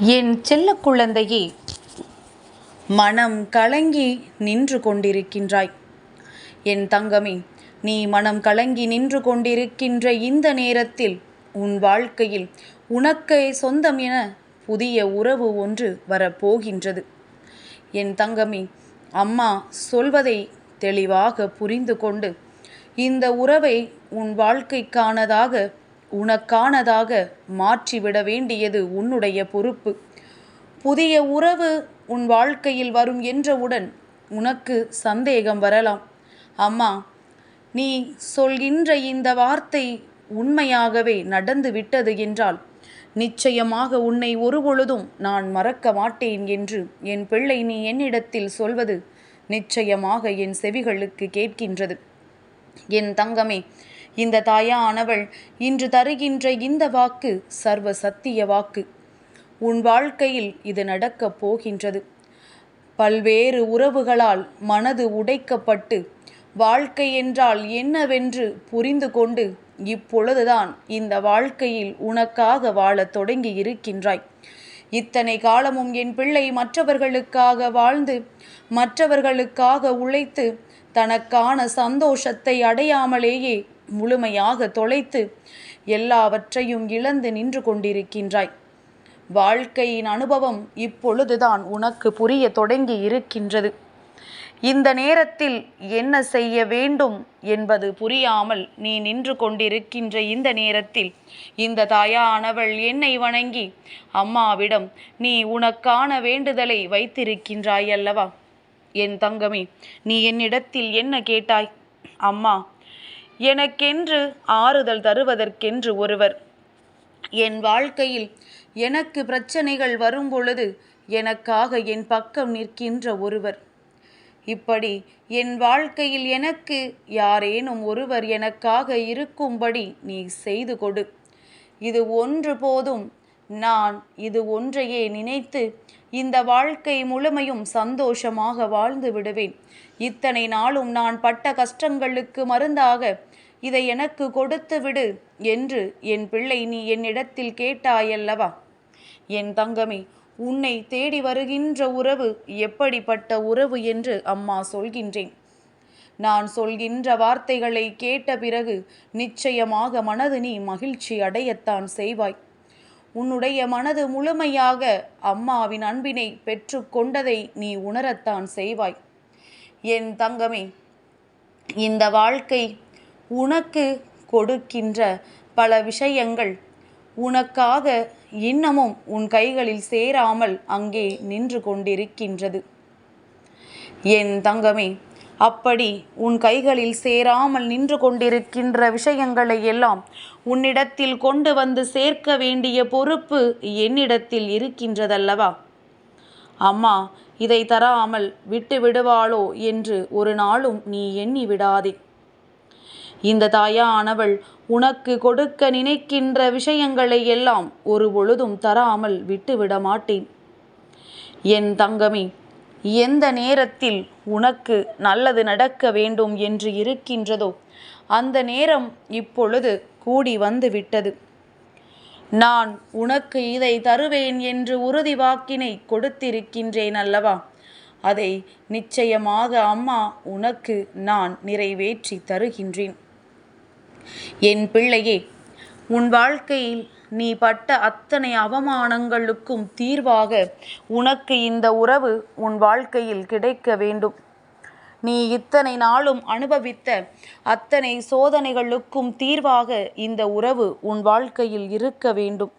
என் செல்ல குழந்தையே மனம் கலங்கி நின்று கொண்டிருக்கின்றாய். என் தங்கமே நீ மனம் கலங்கி நின்று கொண்டிருக்கின்ற இந்த நேரத்தில் உன் வாழ்க்கையில் உனக்கே சொந்தம் என புதிய உறவு ஒன்று வரப்போகின்றது. என் தங்கமே அம்மா சொல்வதை தெளிவாக புரிந்து கொண்டு இந்த உறவை உன் வாழ்க்கைக்கானதாக உனக்கானதாக மாற்றிவிட வேண்டியது உன்னுடைய பொறுப்பு. புதிய உறவு உன் வாழ்க்கையில் வரும் என்றவுடன் உனக்கு சந்தேகம் வரலாம். அம்மா நீ சொல்கின்ற இந்த வார்த்தை உண்மையாகவே நடந்து விட்டது என்றால் நிச்சயமாக உன்னை ஒருபொழுதும் நான் மறக்க மாட்டேன் என்று என் பிள்ளை நீ என்னிடத்தில் சொல்வது நிச்சயமாக என் செவிகளுக்கு கேட்கின்றது. என் தங்கமே இந்த தாயானவள் இன்று தருகின்ற இந்த வாக்கு சர்வ சத்திய வாக்கு. உன் வாழ்க்கையில் இது நடக்கப் போகின்றது. பல்வேறு உறவுகளால் மனது உடைக்கப்பட்டு வாழ்க்கை என்றால் என்னவென்று புரிந்து கொண்டு இப்பொழுதுதான் இந்த வாழ்க்கையில் உனக்காக வாழத் தொடங்கி இருக்கின்றாய். இத்தனை காலமும் என் பிள்ளை மற்றவர்களுக்காக வாழ்ந்து மற்றவர்களுக்காக உழைத்து தனக்கான சந்தோஷத்தை அடையாமலேயே முழுமையாக தொலைத்து எல்லாவற்றையும் இழந்து நின்று கொண்டிருக்கின்றாய். வாழ்க்கையின் அனுபவம் இப்பொழுதுதான் உனக்கு புரிய தொடங்கி இருக்கின்றது. இந்த நேரத்தில் என்ன செய்ய வேண்டும் என்பது புரியாமல் நீ நின்று கொண்டிருக்கின்ற இந்த நேரத்தில் இந்த தாயானவள் என்னை வணங்கி அம்மாவிடம் நீ உனக்கான வேண்டுதலை வைத்திருக்கின்றாய் அல்லவா? என் தங்கமே நீ என்னிடத்தில் என்ன கேட்டாய்? அம்மா எனக்கென்று ஆறுதல் தருவதற்கென்று ஒருவர். என் வாழ்க்கையில் எனக்கு பிரச்சனைகள் வரும் பொழுது எனக்காக என் பக்கம் நிற்கின்ற ஒருவர். இப்படி என் வாழ்க்கையில் எனக்கு யாரேனும் ஒருவர் எனக்காக இருக்கும்படி நீ செய்து கொடு. இது ஒன்று போதும் நான் இது ஒன்றையே நினைத்து இந்த வாழ்க்கை முழுமையும் சந்தோஷமாக வாழ்ந்து விடுவேன். இத்தனை நாளும் நான் பட்ட கஷ்டங்களுக்கு மருந்தாக இதை எனக்கு கொடுத்து விடு என்று என் பிள்ளை நீ என்னிடத்தில் கேட்டாயல்லவா? என் தங்கமே உன்னை தேடி வருகின்ற உறவு எப்படிப்பட்ட உறவு என்று அம்மா சொல்கின்றேன். நான் சொல்கின்ற வார்த்தைகளை கேட்ட பிறகு நிச்சயமாக மனது நீ மகிழ்ச்சி அடையத்தான் செய்வாய். உன்னுடைய மனது முழுமையாக அம்மாவின் அன்பினை பெற்று கொண்டதை நீ உணரத்தான் செய்வாய். என் தங்கமே இந்த வாழ்க்கை உனக்கு கொடுக்கின்ற பல விஷயங்கள் உனக்காக இன்னமும் உன் கைகளில் சேராமல் அங்கே நின்று கொண்டிருக்கின்றது. என் தங்கமே அப்படி உன் கைகளில் சேராமல் நின்று கொண்டிருக்கின்ற விஷயங்களை எல்லாம் உன்னிடத்தில் கொண்டு வந்து சேர்க்க வேண்டிய பொறுப்பு என்னிடத்தில் இருக்கின்றதல்லவா? அம்மா இதை தராமல் விட்டு விடுவாளோ என்று ஒரு நாளும் நீ எண்ணி விடாதே. இந்த தாயானவள் உனக்கு கொடுக்க நினைக்கின்ற விஷயங்களை எல்லாம் ஒரு பொழுதும் தராமல் விட்டுவிட மாட்டேன் என் தங்கமே எந்த நேரத்தில் உனக்கு நல்லது நடக்க வேண்டும் என்று இருக்கின்றதோ அந்த நேரம் இப்பொழுது கூடி வந்து விட்டது நான் உனக்கு இதை தருவேன் என்று உறுதி வாக்கினை கொடுத்திருக்கின்றேன் அல்லவா? அதை நிச்சயமாக அம்மா உனக்கு நான் நிறைவேற்றி தருகின்றேன். என் பிள்ளையே உன் வாழ்க்கையில் நீ பட்ட அத்தனை அவமானங்களுக்கும் தீர்வாக உனக்கு இந்த உறவு உன் வாழ்க்கையில் கிடைக்க வேண்டும். நீ இத்தனை நாளும் அனுபவித்த அத்தனை சோதனைகளுக்கும் தீர்வாக இந்த உறவு உன் வாழ்க்கையில் இருக்க வேண்டும்.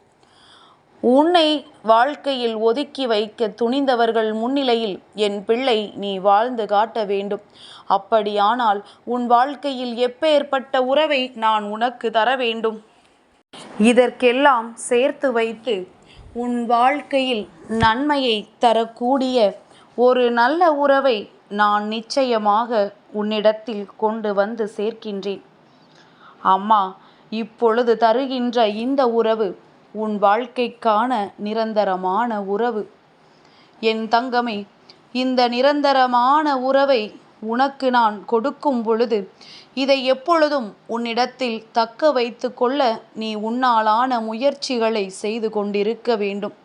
உன்னை வாழ்க்கையில் ஒதுக்கி வைக்க துணிந்தவர்கள் முன்னிலையில் என் பிள்ளை நீ வாழ்ந்து காட்ட வேண்டும். அப்படியானால் உன் வாழ்க்கையில் எப்பேற்பட்ட உறவை நான் உனக்கு தர வேண்டும்? இதற்கெல்லாம் சேர்த்து வைத்து உன் வாழ்க்கையில் நன்மையை தரக்கூடிய ஒரு நல்ல உறவை நான் நிச்சயமாக உன்னிடத்தில் கொண்டு வந்து சேர்க்கின்றேன். அம்மா இப்பொழுது தருகின்ற இந்த உறவு உன் வாழ்க்கைக்கான நிரந்தரமான உறவு. என் தங்கமே இந்த நிரந்தரமான உறவை உனக்கு நான் கொடுக்கும் பொழுது இதை எப்பொழுதும் உன்னிடத்தில் தக்க வைத்து கொள்ள நீ உன்னாலான முயற்சிகளை செய்து கொண்டிருக்க வேண்டும்.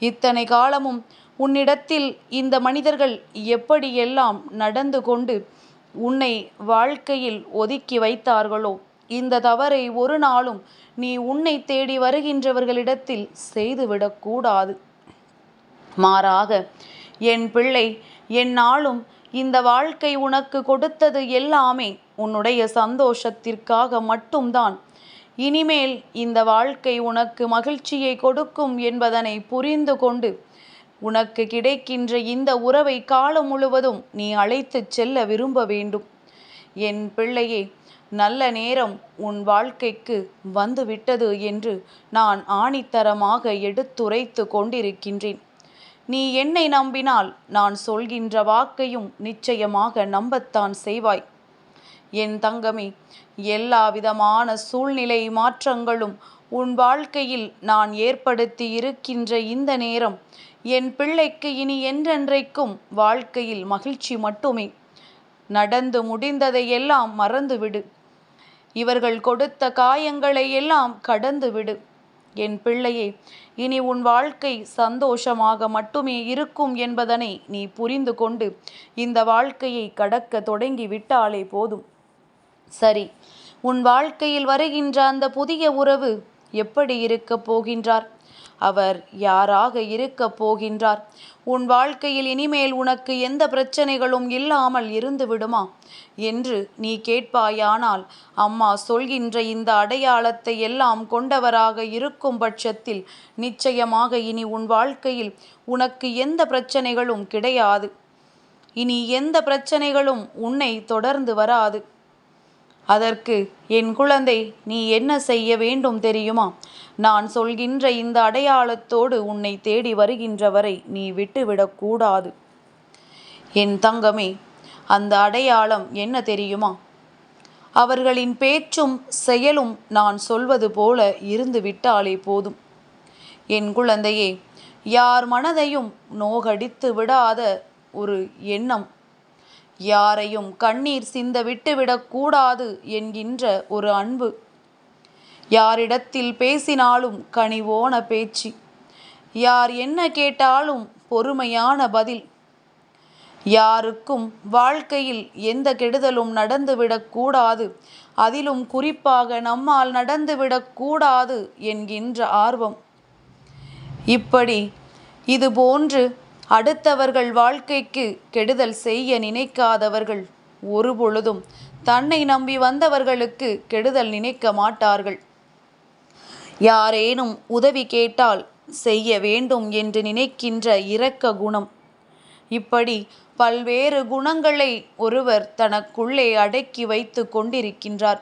இத்தனை காலமும் உன்னிடத்தில் இந்த மனிதர்கள் எப்படியெல்லாம் நடந்து கொண்டு உன்னை வாழ்க்கையில் ஒதுக்கி வைத்தார்களோ இந்த தவறை ஒரு நாளும் நீ உன்னை தேடி வருகின்றவர்களிடத்தில் செய்துவிடக்கூடாது மாறாக என் பிள்ளை என்னாலும் இந்த வாழ்க்கை உனக்கு கொடுத்தது எல்லாமே உன்னுடைய சந்தோஷத்திற்காக மட்டும்தான். இனிமேல் இந்த வாழ்க்கை உனக்கு மகிழ்ச்சியை கொடுக்கும் என்பதனை புரிந்து கொண்டு உனக்கு கிடைக்கின்ற இந்த உறவை காலம் முழுவதும் நீ அழைத்துச் செல்ல விரும்ப வேண்டும். என் பிள்ளையே நல்ல நேரம் உன் வாழ்க்கைக்கு வந்துவிட்டது என்று நான் ஆணித்தரமாக எடுத்துரைத்து கொண்டிருக்கின்றேன். நீ என்னை நம்பினால் நான் சொல்கின்ற வாக்கையும் நிச்சயமாக நம்பத்தான் செய்வாய். என் தங்கமே எல்லா விதமான சூழ்நிலை மாற்றங்களும் உன் வாழ்க்கையில் நான் ஏற்படுத்தி இருக்கின்ற இந்த நேரம் என் பிள்ளைக்கு இனி என்றென்றைக்கும் வாழ்க்கையில் மகிழ்ச்சி மட்டுமே. நடந்து முடிந்ததை எல்லாம் மறந்துவிடு. இவர்கள் கொடுத்த காயங்களை எல்லாம் கடந்து விடு என் பிள்ளையே இனி உன் வாழ்க்கை சந்தோஷமாக மட்டுமே இருக்கும் என்பதனை நீ புரிந்து கொண்டு இந்த வாழ்க்கையை கடக்க தொடங்கி விட்டாலே போதும். சரி உன் வாழ்க்கையில் வருகின்ற அந்த புதிய உறவு எப்படி இருக்கப் போகின்றார்? அவர் யாராக இருக்கப் போகின்றார்? உன் வாழ்க்கையில் இனிமேல் உனக்கு எந்த பிரச்சனைகளும் இல்லாமல் இருந்து விடுமா? என்று நீ கேட்பாயானால் அம்மா சொல்கின்ற இந்த அடையாளத்தை எல்லாம் கொண்டவராக இருக்கும் பட்சத்தில் நிச்சயமாக இனி உன் வாழ்க்கையில் உனக்கு எந்த பிரச்சனைகளும் கிடையாது. இனி எந்த பிரச்சனைகளும் உன்னை தொடர்ந்து வராது. அதற்கு என் குழந்தை நீ என்ன செய்ய வேண்டும் தெரியுமா? நான் சொல்கின்ற இந்த அடையாளத்தோடு உன்னை தேடி வருகின்றவரை நீ விட்டுவிடக்கூடாது என் தங்கமே அந்த அடையாளம் என்ன தெரியுமா? அவர்களின் பேச்சும் செயலும் நான் சொல்வது போல இருந்து விட்டாலே போதும். என் குழந்தையே யார் மனதையும் நோகடித்து விடாத ஒரு எண்ணம் யாரையும் கண்ணீர் சிந்த விட்டுவிடக்கூடாது என்கின்ற ஒரு அன்பு. யாரிடத்தில் பேசினாலும் கனிவோன பேச்சு. யார் என்ன கேட்டாலும் பொறுமையான பதில். யாருக்கும் வாழ்க்கையில் எந்த கெடுதலும் நடந்துவிடக்கூடாது அதிலும் குறிப்பாக நம்மால் நடந்துவிடக்கூடாது என்கின்ற ஆர்வம். இப்படி இது போன்று அடுத்தவர்கள் வாழ்க்கைக்கு கெடுதல் செய்ய நினைக்காதவர்கள் ஒருபொழுதும் தன்னை நம்பி வந்தவர்களுக்கு கெடுதல் நினைக்க மாட்டார்கள். யாரேனும் உதவி கேட்டால் செய்ய வேண்டும் என்று நினைக்கின்ற இரக்க குணம். இப்படி பல்வேறு குணங்களை ஒருவர் தனக்குள்ளே அடக்கி வைத்து கொண்டிருக்கின்றார்.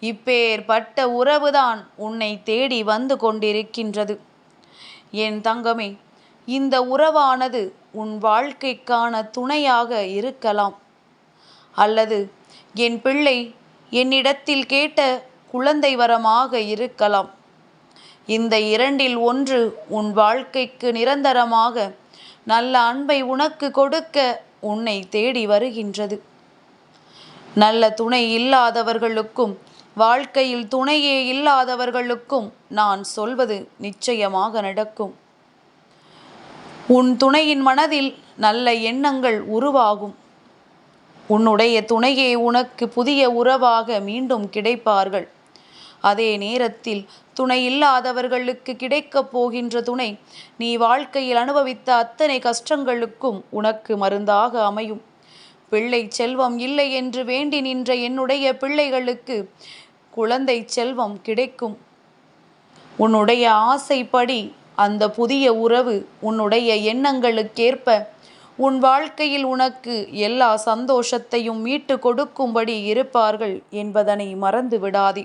இப்பேற்பட்ட உறவுதான் உன்னை தேடி வந்து கொண்டிருக்கின்றது. என் தங்கமே இந்த உறவானது உன் வாழ்க்கைக்கான துணையாக இருக்கலாம். அல்லது என் பிள்ளை என்னிடத்தில் கேட்ட குழந்தை வரமாக இருக்கலாம். இந்த இரண்டில் ஒன்று உன் வாழ்க்கைக்கு நிரந்தரமாக நல்ல அன்பை உனக்கு கொடுக்க உன்னை தேடி வருகின்றது. நல்ல துணை இல்லாதவர்களுக்கும் வாழ்க்கையில் துணையே இல்லாதவர்களுக்கும் நான் சொல்வது நிச்சயமாக நடக்கும். உன் துணையின் மனதில் நல்ல எண்ணங்கள் உருவாகும். உன்னுடைய துணையே உனக்கு புதிய உறவாக மீண்டும் கிடைப்பார்கள். அதே நேரத்தில் துணை இல்லாதவர்களுக்கு கிடைக்கப் போகின்ற துணை நீ வாழ்க்கையில் அனுபவித்த அத்தனை கஷ்டங்களுக்கும் உனக்கு மருந்தாக அமையும். பிள்ளை செல்வம் இல்லை என்று வேண்டி நின்ற என்னுடைய பிள்ளைகளுக்கு குழந்தை செல்வம் கிடைக்கும். உன்னுடைய ஆசைப்படி அந்த புதிய உறவு உன்னுடைய எண்ணங்களுக்கேற்ப உன் வாழ்க்கையில் உனக்கு எல்லா சந்தோஷத்தையும் மீட்டு கொடுக்கும்படி இருப்பார்கள் என்பதனை மறந்து விடாதே.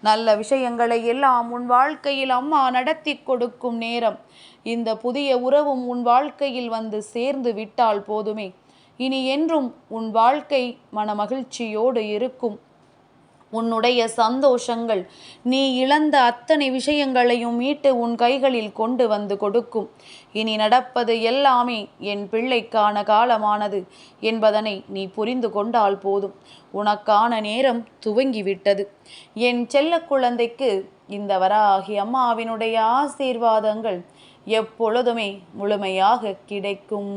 நல்ல விஷயங்களை எல்லாம் உன் வாழ்க்கையில் அம்மா நடத்தி கொடுக்கும் நேரம் இந்த புதிய உறவும் உன் வாழ்க்கையில் வந்து சேர்ந்து விட்டால் போதுமே. இனி என்றும் உன் வாழ்க்கை மன மகிழ்ச்சியோடு இருக்கும். உன்னுடைய சந்தோஷங்கள். நீ இழந்த அத்தனை விஷயங்களையும் மீட்டு உன் கைகளில் கொண்டு வந்து கொடுக்கும். இனி நடப்பது எல்லாமே என் பிள்ளைக்கான காலமானது என்பதனை நீ புரிந்து கொண்டால் போதும். உனக்கான நேரம் துவங்கிவிட்டது. என் செல்ல குழந்தைக்கு இந்த வராகி அம்மாவினுடைய ஆசீர்வாதங்கள் எப்பொழுதுமே முழுமையாக கிடைக்கும்.